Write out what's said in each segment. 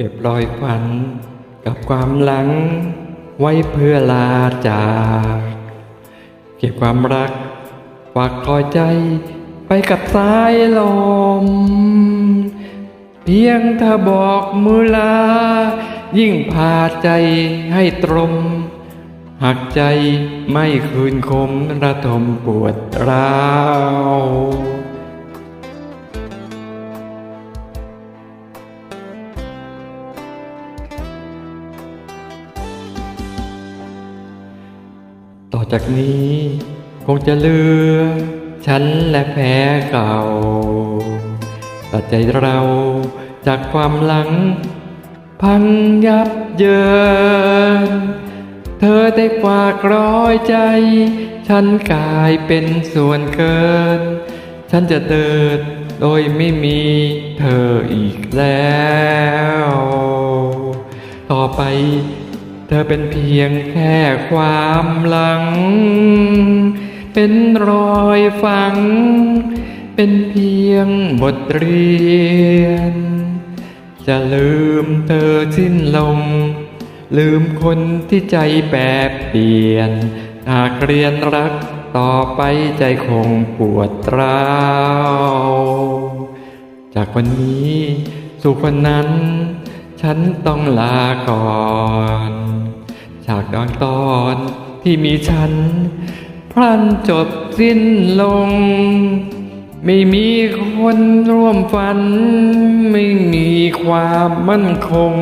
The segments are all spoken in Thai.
เก็บรอยฝันกับความหลังไว้เพื่อลาจากเก็บความรักฝากคอยใจไปกับสายลม เพียงเธอบอกมือลา ยิ่งพาใจให้ตรมหักใจไม่คืนคมระทมปวดร้าว ต่อจากนี้คงจะเลือ ฉันและแพ้เก่า ตัดใจเราจากความหลัง พังยับเยิน เธอได้ฝากร้อยใจ ฉันกลายเป็นส่วนเกิน ฉันจะเดินโดยไม่มีเธออีกแล้ว ต่อไป เธอเป็นเพียงแค่ความหลัง เป็นรอยฝัง เป็นเพียงบทเรียน จะลืมเธอสิ้นลง ลืมคนที่ใจแปรเปลี่ยน หากเรียนรักต่อไปใจคงปวดร้าว จากวันนี้สู่คนนั้น ฉันต้องลาก่อน จากดอนตอนที่มีฉัน พลันจบสิ้นลง ไม่มีคนร่วมฝัน ไม่มีความมั่นคง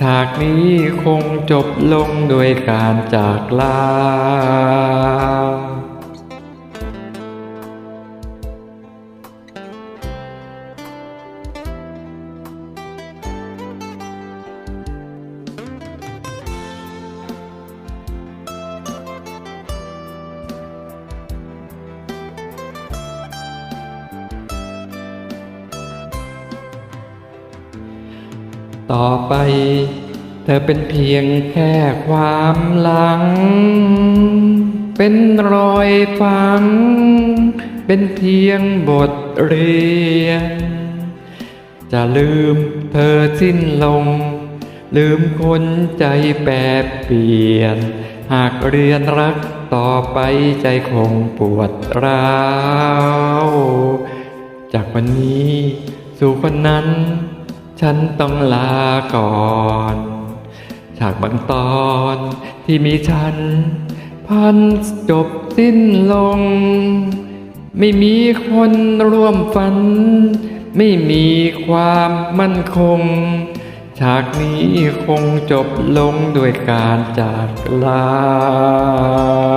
ฉากนี้คงจบลงโดยการจากลา ต่อไปเธอเป็นเพียงแค่ความหลัง เป็นรอยฝัง เป็นเพียงบทเรียน จะลืมเธอสิ้นลง ลืมคนใจแปรเปลี่ยน หากเรียนรักต่อไปใจคงปวดร้าว จากวันนี้สู่คนนั้น ฉันต้องลาก่อนฉากบางตอนที่มีฉัน พันจบสิ้นลง ไม่มีคนร่วมฝัน ไม่มีความมั่นคง ฉากนี้คงจบลงด้วยการจากลา